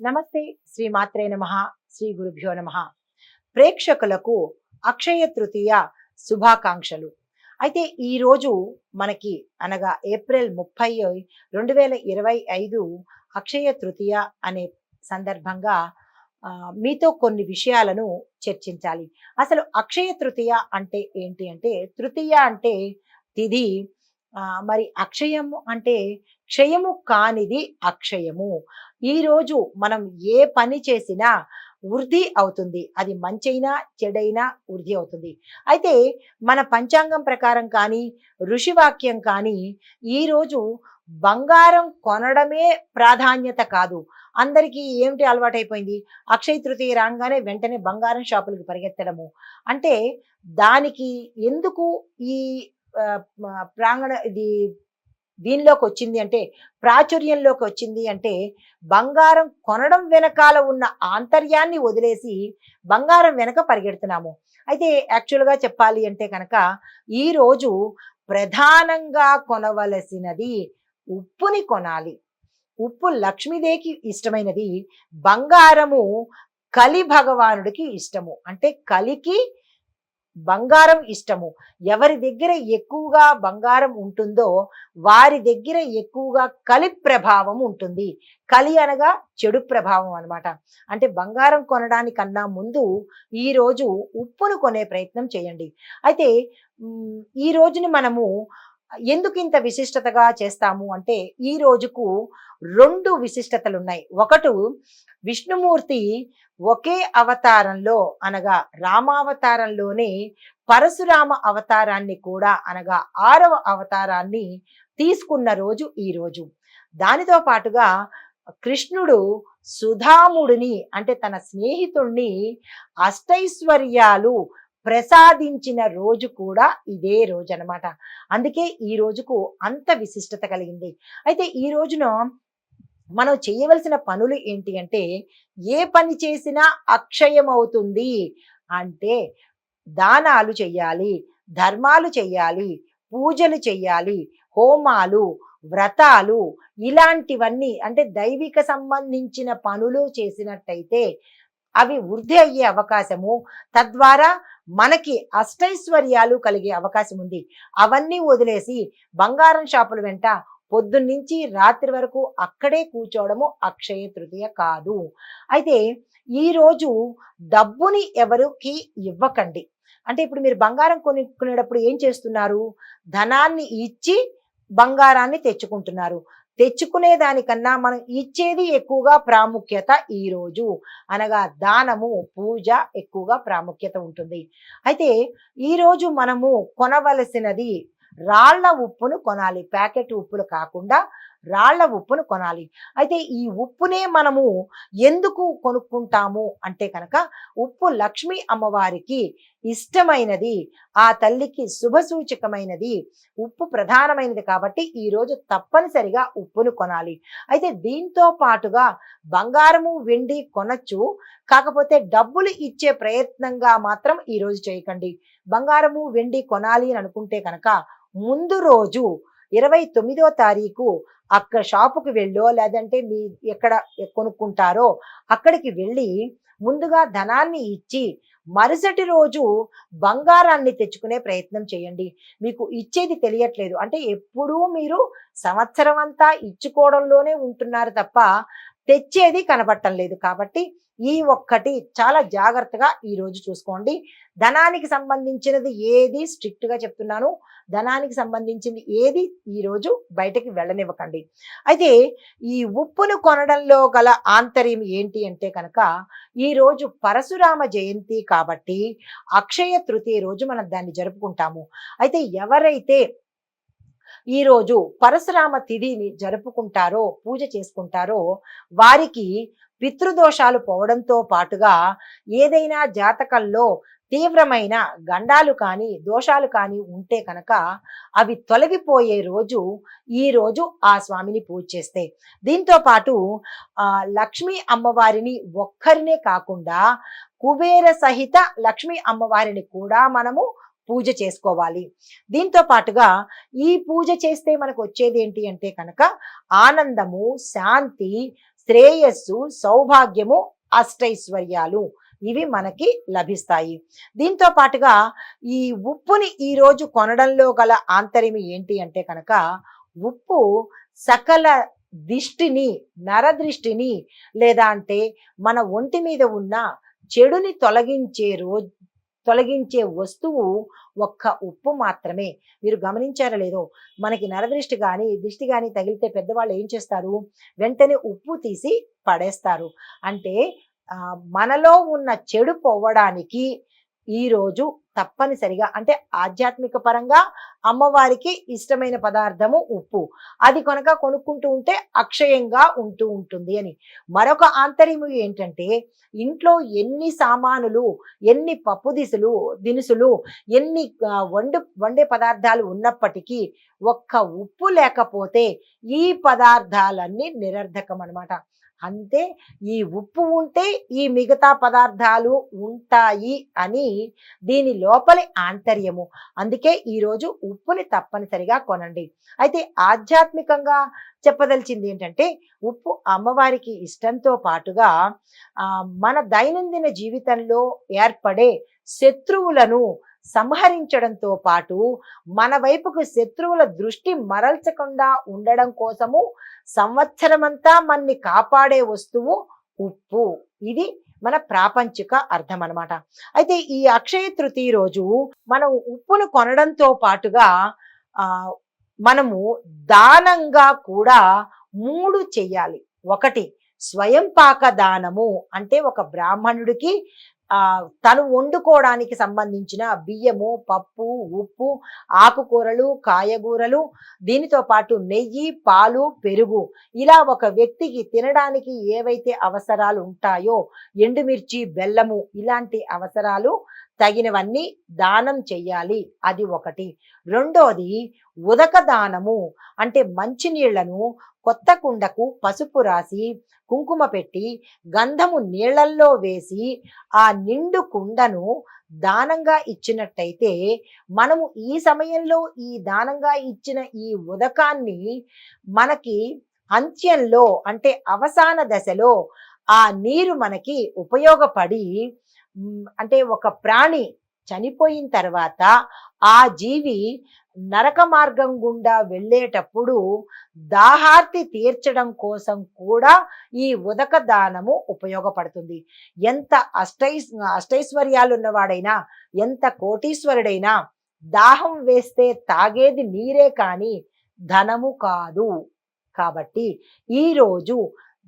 నమస్తే శ్రీ మాత్రే నమ శ్రీ గురుభ్యో నమ. ప్రేక్షకులకు అక్షయ తృతీయ శుభాకాంక్షలు. అయితే ఈ రోజు మనకి అనగా ఏప్రిల్ ముప్పై రెండు వేల ఇరవై ఐదు అక్షయ తృతీయ అనే సందర్భంగా మీతో కొన్ని విషయాలను చర్చించాలి. అసలు అక్షయ తృతీయ అంటే ఏంటి అంటే తృతీయ అంటే తిథి మరి అక్షయము అంటే క్షయము కానిది అక్షయము. ఈ రోజు మనం ఏ పని చేసినా వృద్ధి అవుతుంది. అది మంచైనా చెడైనా వృద్ధి అవుతుంది. అయితే మన పంచాంగం ప్రకారం కానీ ఋషివాక్యం కానీ ఈరోజు బంగారం కొనడమే ప్రాధాన్యత కాదు. అందరికీ ఏమిటి అలవాటైపోయింది? అక్షయ తృతీయ రాగానే వెంటనే బంగారం షాపులకు పరిగెత్తడము. అంటే దానికి ఎందుకు ఈ ప్రాంగణ ఇది దీనిలోకి వచ్చింది అంటే ప్రాచుర్యంలోకి వచ్చింది అంటే బంగారం కొనడం వెనకాల ఉన్న ఆంతర్యాన్ని వదిలేసి బంగారం వెనక పరిగెడుతున్నాము. అయితే యాక్చువల్గా చెప్పాలి అంటే కనుక ఈరోజు ప్రధానంగా కొనవలసినది ఉప్పుని కొనాలి. ఉప్పు లక్ష్మీదేవికి ఇష్టమైనది బంగారము కలి భగవానుడికి ఇష్టము. అంటే కలికి బంగారం ఇష్టము. ఎవరి దగ్గర ఎక్కువగా బంగారం ఉంటుందో వారి దగ్గర ఎక్కువగా కలి ప్రభావం ఉంటుంది. కలి అనగా చెడు ప్రభావం అనమాట అంటే బంగారం కొనడానికన్నా ముందు ఈరోజు ఉప్పును కొనే ప్రయత్నం చేయండి. అయితే ఈ రోజుని మనము ఎందుకు ఇంత విశిష్టతగా చేస్తాము అంటే ఈ రోజుకు రెండు విశిష్టతలు ఉన్నాయి ఒకటి విష్ణుమూర్తి ఒకే అవతారంలో అనగా రామావతారంలోనే పరశురామ అవతారాన్ని కూడా అనగా ఆరవ అవతారాన్ని తీసుకున్న రోజు ఈ రోజు. దానితో పాటుగా కృష్ణుడు సుధాముడిని అంటే తన స్నేహితుణ్ణి అష్టైశ్వర్యాలు ప్రసాదించిన రోజు కూడా ఇదే రోజు అన్నమాట. అందుకే ఈ రోజుకు అంత విశిష్టత కలిగింది. అయితే ఈ రోజున మనం చేయవలసిన పనులు ఏంటి అంటే ఏ పని చేసినా అక్షయం అవుతుంది అంటే దానాలు చెయ్యాలి ధర్మాలు చెయ్యాలి పూజలు చెయ్యాలి హోమాలు వ్రతాలు ఇలాంటివన్నీ అంటే దైవిక సంబంధించిన పనులు చేసినట్టయితే అవి వృద్ధి అయ్యే అవకాశము. తద్వారా మనకి అష్టైశ్వర్యాలు కలిగే అవకాశం ఉంది అవన్నీ వదిలేసి బంగారం షాపుల వెంట పొద్దున్నుంచి రాత్రి వరకు అక్కడే కూర్చోవడము అక్షయ తృతీయ కాదు. అయితే ఈరోజు డబ్బుని ఎవరికి ఇవ్వకండి. అంటే ఇప్పుడు మీరు బంగారం కొనుక్కునేటప్పుడు ఏం చేస్తున్నారు? ధనాన్ని ఇచ్చి బంగారాన్ని తెచ్చుకుంటున్నారు. తెచ్చుకునే దానికన్నా మనం ఇచ్చేది ఎక్కువగా ప్రాముఖ్యత ఈ రోజు. అనగా దానము పూజ ఎక్కువగా ప్రాముఖ్యత ఉంటుంది. అయితే ఈ రోజు మనము కొనవలసినది రాళ్ళ ఉప్పును కొనాలి. ప్యాకెట్ ఉప్పులు కాకుండా రాళ్ళ ఉప్పును కొనాలి. అయితే ఈ ఉప్పునే మనము ఎందుకు కొనుక్కుంటాము అంటే కనుక ఉప్పు లక్ష్మీ అమ్మవారికి ఇష్టమైనది ఆ తల్లికి శుభసూచకమైనది ఉప్పు ప్రధానమైనది కాబట్టి ఈ రోజు తప్పనిసరిగా ఉప్పును కొనాలి. అయితే దీంతో పాటుగా బంగారము వెండి కొనచ్చు. కాకపోతే డబ్బులు ఇచ్చే ప్రయత్నంగా మాత్రం ఈరోజు చేయకండి. బంగారము వెండి కొనాలి అని అనుకుంటే కనుక ముందు రోజు ఇరవై తొమ్మిదో తారీఖు అక్కడ షాపుకి వెళ్ళో లేదంటే మీ ఎక్కడ కొనుక్కుంటారో అక్కడికి వెళ్ళి ముందుగా ధనాన్ని ఇచ్చి మరుసటి రోజు బంగారాన్ని తెచ్చుకునే ప్రయత్నం చేయండి. మీకు ఇచ్చేది తెలియట్లేదు. అంటే ఎప్పుడూ మీరు సంవత్సరం అంతా ఇచ్చుకోవడంలోనే ఉంటున్నారు తప్ప తెచ్చేది కనబట్టం లేదు కాబట్టి ఈ ఒక్కటి చాలా జాగ్రత్తగా ఈ రోజు చూసుకోండి. ధనానికి సంబంధించినది ఏది స్ట్రిక్ట్గా చెప్తున్నాను. ధనానికి సంబంధించింది ఏది ఈరోజు బయటకి వెళ్ళనివ్వకండి. అయితే ఈ ఉప్పును కొనడంలో గల ఆంతర్యం ఏంటి అంటే కనుక ఈరోజు పరశురామ జయంతి కాబట్టి అక్షయ తృతీయ రోజు మనం దాన్ని జరుపుకుంటాము. అయితే ఎవరైతే ఈ రోజు పరశురామ తిథిని జరుపుకుంటారో పూజ చేసుకుంటారో వారికి పితృదోషాలు పోవడంతో పాటుగా ఏదైనా జాతకంలో తీవ్రమైన గండాలు కానీ దోషాలు కానీ ఉంటే కనుక అవి తొలగిపోయే రోజు ఈ రోజు ఆ స్వామిని పూజ చేస్తే. దీంతో పాటు ఆ లక్ష్మీ అమ్మవారిని ఒక్కరినే కాకుండా కుబేర సహిత లక్ష్మీ అమ్మవారిని కూడా మనము పూజ చేసుకోవాలి. దీంతో పాటుగా ఈ పూజ చేస్తే మనకు వచ్చేది ఏంటి అంటే కనుక ఆనందము శాంతి శ్రేయస్సు సౌభాగ్యము అష్టైశ్వర్యాలు ఇవి మనకి లభిస్తాయి. దీంతో పాటుగా ఈ ఉప్పుని ఈ రోజు కొనడంలో గల ఆంతర్యం ఏంటి అంటే కనుక ఉప్పు సకల దిష్టిని నరదృష్టిని లేదా అంటే మన ఒంటి మీద ఉన్న చెడుని తొలగించే రోజు తొలగించే వస్తువు ఒక్క ఉప్పు మాత్రమే. మీరు గమనించారో లేదో మనకి నరదృష్టి కానీ దృష్టి కానీ తగిలితే పెద్దవాళ్ళు ఏం చేస్తారు? వెంటనే ఉప్పు తీసి పడేస్తారు. అంటే మనలో ఉన్న చెడు పోవడానికి ఈరోజు తప్పనిసరిగా అంటే ఆధ్యాత్మిక పరంగా అమ్మవారికి ఇష్టమైన పదార్థము ఉప్పు. అది కొనక కొనుక్కుంటూ ఉంటే అక్షయంగా ఉంటూ ఉంటుంది అని. మరొక ఆంతర్యము ఏంటంటే ఇంట్లో ఎన్ని సామానులు ఎన్ని పప్పు దిసులు దినుసులు ఎన్ని వండు వండే పదార్థాలు ఉన్నప్పటికీ ఒక్క ఉప్పు లేకపోతే ఈ పదార్థాలన్నీ నిరర్ధకం అనమాట అంతే ఈ ఉప్పు ఉంటే ఈ మిగతా పదార్థాలు ఉంటాయి అని దీని లోపలి ఆంతర్యము. అందుకే ఈరోజు ఉప్పుని తప్పనిసరిగా కొనండి. అయితే ఆధ్యాత్మికంగా చెప్పదలిచింది ఏంటంటే ఉప్పు అమ్మవారికి ఇష్టంతో పాటుగా మన దైనందిన జీవితంలో ఏర్పడే శత్రువులను సంహరించడంతో పాటు మన వైపుకు శత్రువుల దృష్టి మరల్చకుండా ఉండడం కోసము సంవత్సరమంతా మన్ని కాపాడే వస్తువు ఉప్పు. ఇది మన ప్రాపంచిక అర్థం అన్నమాట అయితే ఈ అక్షయ తృతీయ రోజు మనం ఉప్పును కొనడంతో పాటుగా ఆ మనము దానంగా కూడా మూడు చెయ్యాలి ఒకటి స్వయం పాక దానము అంటే ఒక బ్రాహ్మణుడికి తను వండుకోవడానికి సంబంధించిన బియ్యము పప్పు ఉప్పు ఆకుకూరలు కాయగూరలు దీనితో పాటు నెయ్యి పాలు పెరుగు. ఇలా ఒక వ్యక్తికి తినడానికి ఏవైతే అవసరాలు ఉంటాయో ఎండుమిర్చి బెల్లము ఇలాంటి అవసరాలు తగినవన్నీ దానం చెయ్యాలి. అది ఒకటి. రెండోది ఉదక దానము అంటే మంచినీళ్ళను కొత్త కుండకు పసుపు రాసి కుంకుమ పెట్టి గంధము నీళ్ళల్లో వేసి ఆ నిండు కుండను దానంగా ఇచ్చినట్టయితే మనము ఈ సమయంలో ఈ దానంగా ఇచ్చిన ఈ ఉదకాన్ని మనకి అంత్యంలో అంటే అవసాన దశలో ఆ నీరు మనకి ఉపయోగపడి అంటే ఒక ప్రాణి చనిపోయిన తర్వాత ఆ జీవి నరక మార్గం గుండా వెళ్ళేటప్పుడు దాహార్తి తీర్చడం కోసం కూడా ఈ ఉదక దానము ఉపయోగపడుతుంది. ఎంత అష్టై అష్టైశ్వర్యాలు ఉన్నవాడైనా ఎంత కోటీశ్వరుడైనా దాహం వేస్తే తాగేది నీరే కానీ ధనము కాదు. కాబట్టి ఈరోజు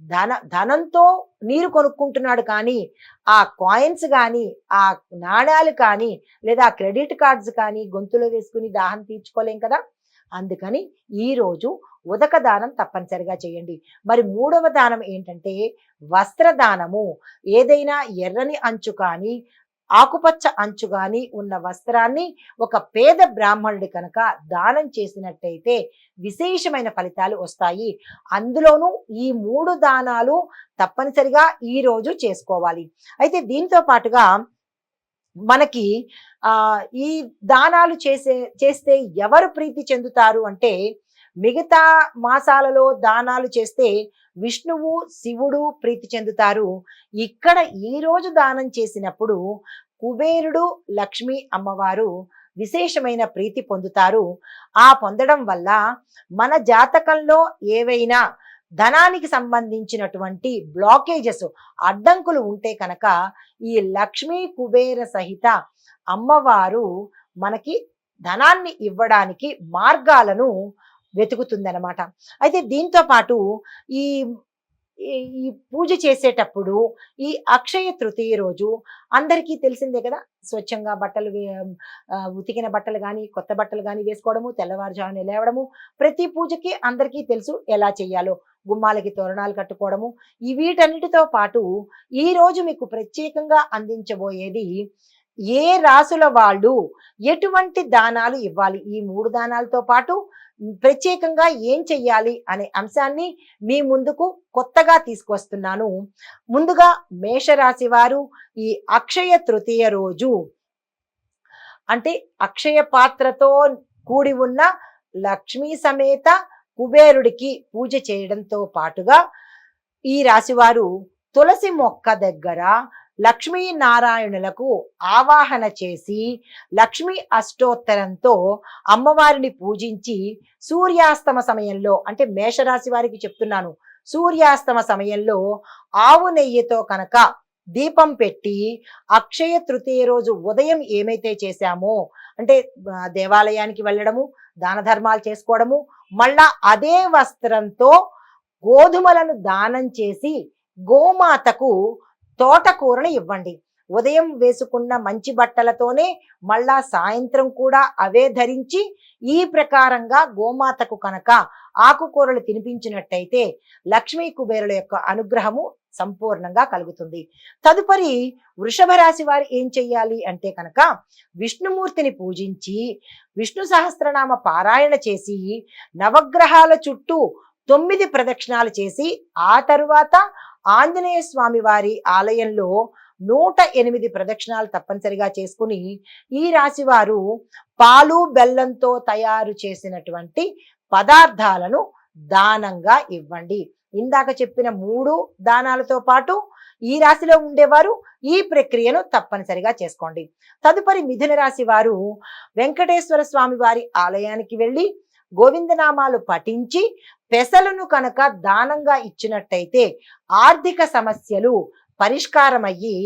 ధన ధనంతో నీరు కొనుక్కుంటున్నాడు కానీ ఆ కాయిన్స్ కానీ ఆ నాణ్యాలు కానీ లేదా క్రెడిట్ కార్డ్స్ కానీ గొంతులో వేసుకుని దాహం తీర్చుకోలేం కదా? అందుకని ఈరోజు ఉదక దానం తప్పనిసరిగా చేయండి. మరి మూడవ దానం ఏంటంటే వస్త్రదానము. ఏదైనా ఎర్రని అంచు కానీ ఆకుపచ్చ అంచు గాని ఉన్న వస్త్రాన్ని ఒక పేద బ్రాహ్మణుడి కనుక దానం చేసినట్టయితే విశేషమైన ఫలితాలు వస్తాయి. అందులోనూ ఈ మూడు దానాలు తప్పనిసరిగా ఈ రోజు చేసుకోవాలి. అయితే దీంతో పాటుగా మనకి ఆ ఈ దానాలు చేసే చేస్తే ఎవరు ప్రీతి చెందుతారు అంటే మిగతా మాసాలలో దానాలు చేస్తే విష్ణువు శివుడు ప్రీతి చెందుతారు. ఇక్కడ ఈ రోజు దానం చేసినప్పుడు కుబేరుడు లక్ష్మి అమ్మవారు విశేషమైన ప్రీతి పొందుతారు. ఆ పొందడం వల్ల మన జాతకంలో ఏవైనా ధనానికి సంబంధించినటువంటి బ్లాకేజెస్ అడ్డంకులు ఉంటే కనుక ఈ లక్ష్మీ కుబేర సహిత అమ్మవారు మనకి ధనాన్ని ఇవ్వడానికి మార్గాలను వెతుకుతుందనమాట అయితే దీంతో పాటు ఈ ఈ- ఈ పూజ చేసేటప్పుడు ఈ అక్షయ తృతీయ రోజు అందరికీ తెలిసిందే కదా? స్వచ్ఛంగా బట్టలు ఉతికిన బట్టలు కానీ కొత్త బట్టలు కానీ వేసుకోవడము తెల్లవారుజామున లేవడము ప్రతి పూజకి అందరికీ తెలుసు ఎలా చేయాలో గుమ్మాలకి తోరణాలు కట్టుకోవడము ఈ వీటన్నిటితో పాటు ఈ రోజు మీకు ప్రత్యేకంగా అందించబోయేది ఏ రాసుల వాళ్ళు ఎటువంటి దానాలు ఇవ్వాలి? ఈ మూడు దానాలతో పాటు ప్రత్యేకంగా ఏం చెయ్యాలి అనే అంశాన్ని మీ ముందుకు కొత్తగా తీసుకొస్తున్నాను. ముందుగా మేషరాశి వారు ఈ అక్షయ తృతీయ రోజు అంటే అక్షయ పాత్రతో కూడి ఉన్న లక్ష్మీ సమేత కుబేరుడికి పూజ చేయడంతో పాటుగా ఈ రాశివారు తులసి మొక్క దగ్గర లక్ష్మీనారాయణులకు ఆవాహన చేసి లక్ష్మీ అష్టోత్తరంతో అమ్మవారిని పూజించి సూర్యాస్తమ సమయంలో అంటే మేషరాశి వారికి చెప్తున్నాను సూర్యాస్తమ సమయంలో ఆవు నెయ్యితో కనుక దీపం పెట్టి అక్షయ తృతీయ రోజు ఉదయం ఏమైతే చేశామో అంటే దేవాలయానికి వెళ్ళడము దాన ధర్మాలు చేసుకోవడము మళ్ళా అదే వస్త్రంతో గోధుమలను దానం చేసి గోమాతకు తోటకూరను ఇవ్వండి. ఉదయం వేసుకున్న మంచి బట్టలతోనే మళ్ళా సాయంత్రం కూడా అవే ధరించి ఈ ప్రకారంగా గోమాతకు కనుక ఆకుకూరలు తినిపించినట్టయితే లక్ష్మీ కుబేరుల యొక్క అనుగ్రహము సంపూర్ణంగా కలుగుతుంది. తదుపరి వృషభ రాశి వారు ఏం చెయ్యాలి అంటే కనుక విష్ణుమూర్తిని పూజించి విష్ణు సహస్రనామ పారాయణ చేసి నవగ్రహాల చుట్టూ తొమ్మిది ప్రదక్షిణాలు చేసి ఆ తరువాత ఆంజనేయ స్వామి వారి ఆలయంలో నూట ఎనిమిది ప్రదక్షిణాలు తప్పనిసరిగా చేసుకుని ఈ రాశి వారు పాలు బెల్లంతో తయారు చేసినటువంటి పదార్థాలను దానంగా ఇవ్వండి. ఇందాక చెప్పిన మూడు దానాలతో పాటు ఈ రాశిలో ఉండేవారు ఈ ప్రక్రియను తప్పనిసరిగా చేసుకోండి. తదుపరి మిథున రాశి వారు వెంకటేశ్వర స్వామి వారి ఆలయానికి వెళ్ళి గోవిందనామాలు పఠించి పెసలను కనుక దానంగా ఇచ్చినట్టయితే ఆర్థిక సమస్యలు పరిష్కారమయ్యి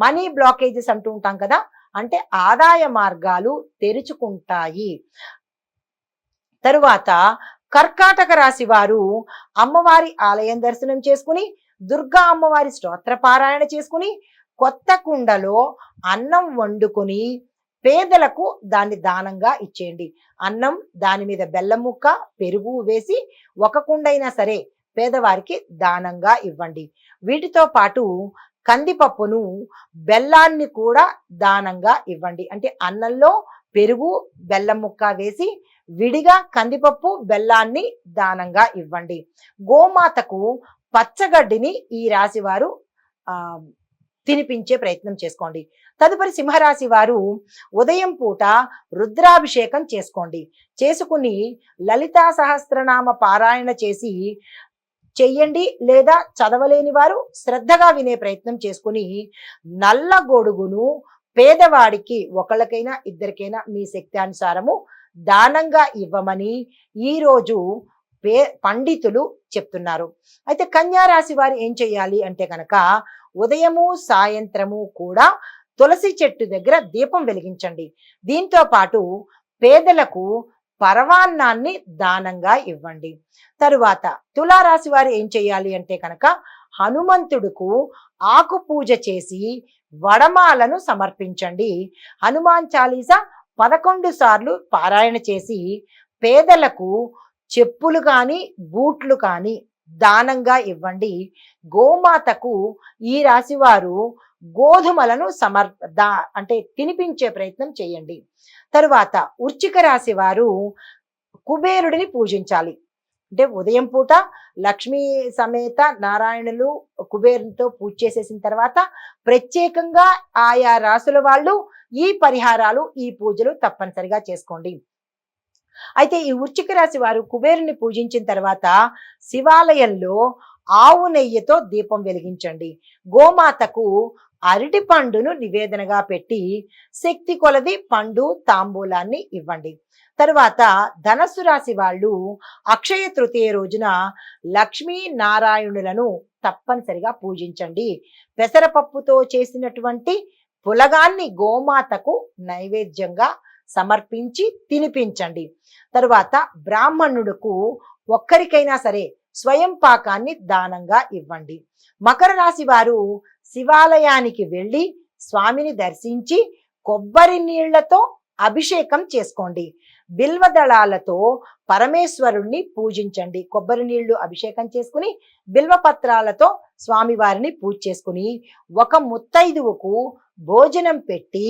మనీ బ్లాకేజెస్ అంటూ ఉంటాం కదా అంటే ఆదాయ మార్గాలు తెరుచుకుంటాయి. తరువాత కర్కాటక రాశి వారు అమ్మవారి ఆలయం దర్శనం చేసుకుని దుర్గా అమ్మవారి స్తోత్ర పారాయణ చేసుకుని కొత్త కుండలో అన్నం వండుకొని పేదలకు దాన్ని దానంగా ఇచ్చేయండి. అన్నం దాని మీద బెల్లం ముక్క పెరుగు వేసి ఒక కుండైనా సరే పేదవారికి దానంగా ఇవ్వండి. వీటితో పాటు కందిపప్పును బెల్లాన్ని కూడా దానంగా ఇవ్వండి. అంటే అన్నంలో పెరుగు బెల్లం ముక్క వేసి విడిగా కందిపప్పు బెల్లాన్ని దానంగా ఇవ్వండి. గోమాతకు పచ్చగడ్డిని ఈ రాశి వారు తినిపించే ప్రయత్నం చేసుకోండి. తదుపరి సింహరాశి వారు ఉదయం పూట రుద్రాభిషేకం చేసుకోండి. చేసుకుని లలితా సహస్రనామ పారాయణ చేసి చెయ్యండి లేదా చదవలేని వారు శ్రద్ధగా వినే ప్రయత్నం చేసుకుని నల్ల గొడుగును పేదవాడికి ఒకళ్ళకైనా ఇద్దరికైనా మీ శక్తి అనుసారము దానంగా ఇవ్వమని ఈరోజు పే పండితులు చెప్తున్నారు. అయితే కన్యా రాశి వారు ఏం చేయాలి అంటే కనుక ఉదయము సాయంత్రము కూడా తులసి చెట్టు దగ్గర దీపం వెలిగించండి. దీంతో పాటు పేదలకు పరవాన్నాన్ని దానంగా ఇవ్వండి. తరువాత తులారాశి వారు ఏం చేయాలి అంటే కనుక హనుమంతుడుకు ఆకు పూజ చేసి వడమాలను సమర్పించండి. హనుమాన్ చాలీసా పదకొండు సార్లు పారాయణ చేసి పేదలకు చెప్పులు కానీ బూట్లు కానీ దానంగా ఇవ్వండి. గోమాతకు ఈ రాశివారు గోధుమలను సమర్ దా అంటే తినిపించే ప్రయత్నం చేయండి. తరువాత ఉర్చిక రాశి వారు కుబేరుడిని పూజించాలి. అంటే ఉదయం పూట లక్ష్మీ సమేత నారాయణులు కుబేరునితో పూజ చేసేసిన తర్వాత ప్రత్యేకంగా ఆయా రాసుల వాళ్ళు ఈ పరిహారాలు ఈ పూజలు తప్పనిసరిగా చేసుకోండి. అయితే ఈ వృచ్చిక రాశి వారు కుబేరుని పూజించిన తర్వాత శివాలయంలో ఆవు నెయ్యితో దీపం వెలిగించండి. గోమాతకు అరటి పండును నివేదనగా పెట్టి శక్తి కొలది పండు తాంబూలాన్ని ఇవ్వండి. తరువాత ధనస్సు రాశి వాళ్ళు అక్షయ తృతీయ రోజున లక్ష్మీ నారాయణులను తప్పనిసరిగా పూజించండి. పెసరపప్పుతో చేసినటువంటి పులగాన్ని గోమాతకు నైవేద్యంగా సమర్పించి తినిపించండి. తరువాత బ్రాహ్మణుడుకు ఒక్కరికైనా సరే స్వయం పాకాన్ని దానంగా ఇవ్వండి. మకర రాశి వారు శివాలయానికి వెళ్ళి స్వామిని దర్శించి కొబ్బరి నీళ్ళతో అభిషేకం చేసుకోండి. బిల్వదళాలతో పరమేశ్వరుణ్ణి పూజించండి. కొబ్బరి నీళ్ళు అభిషేకం చేసుకుని బిల్వపత్రాలతో స్వామివారిని పూజ చేసుకుని ఒక ముత్తైదువుకు భోజనం పెట్టి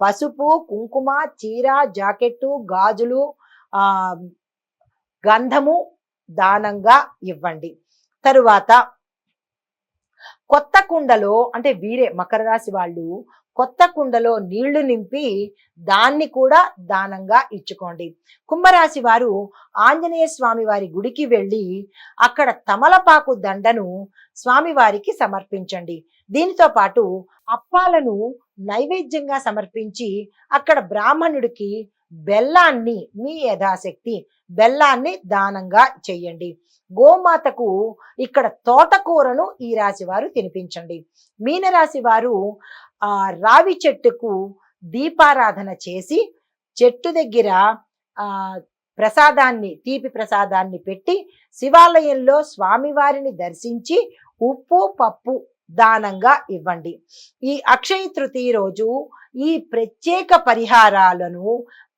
పసుపు కుంకుమ చీర జాకెట్టు గాజులు ఆ గంధము దానంగా ఇవ్వండి. తరువాత కొత్త కుండలో అంటే వీరే మకర రాశి వాళ్ళు కొత్త కుండలో నీళ్ళు నింపి దాన్ని కూడా దానంగా ఇచ్చుకోండి. కుంభరాశి వారు ఆంజనేయ స్వామి వారి గుడికి వెళ్ళి అక్కడ తమలపాకు దండను స్వామివారికి సమర్పించండి. దీనితో పాటు అప్పాలను నైవేద్యంగా సమర్పించి అక్కడ బ్రాహ్మణుడికి బెల్లాన్ని మీ యథాశక్తి బెల్లాన్ని దానంగా చెయ్యండి గోమాతకు ఇక్కడ తోటకూరను ఈ రాశి వారు తినిపించండి. మీనరాశి వారు ఆ రావి చెట్టుకు దీపారాధన చేసి చెట్టు దగ్గర ఆ ప్రసాదాన్ని తీపి ప్రసాదాన్ని పెట్టి శివాలయంలో స్వామివారిని దర్శించి ఉప్పు పప్పు దానంగా ఇవ్వండి. ఈ అక్షయ తృతీయ రోజు ఈ ప్రత్యేక పరిహారాలను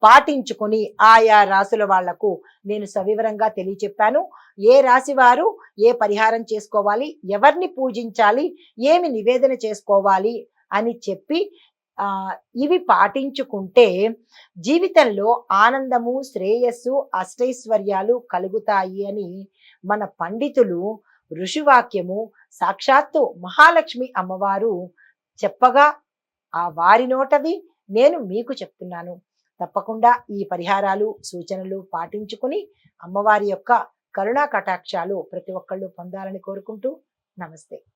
పాటించుకొని ఆయా రాసుల వాళ్ళకు నేను సవివరంగా తెలియచెప్పాను. ఏ రాశి వారు ఏ పరిహారం చేసుకోవాలి? ఎవరిని పూజించాలి? ఏమి నివేదన చేసుకోవాలి? అని చెప్పి ఇవి పాటించుకుంటే జీవితంలో ఆనందము శ్రేయస్సు అష్టైశ్వర్యాలు కలుగుతాయి అని మన పండితులు ఋషివాక్యము సాక్షాత్తు మహాలక్ష్మి అమ్మవారు చెప్పగా ఆ వారి నోటది నేను మీకు చెప్తున్నాను. తప్పకుండా ఈ పరిహారాలు సూచనలు పాటించుకుని అమ్మవారి యొక్క కరుణా కటాక్షాలు ప్రతి ఒక్కళ్ళు పొందాలని కోరుకుంటూ నమస్తే.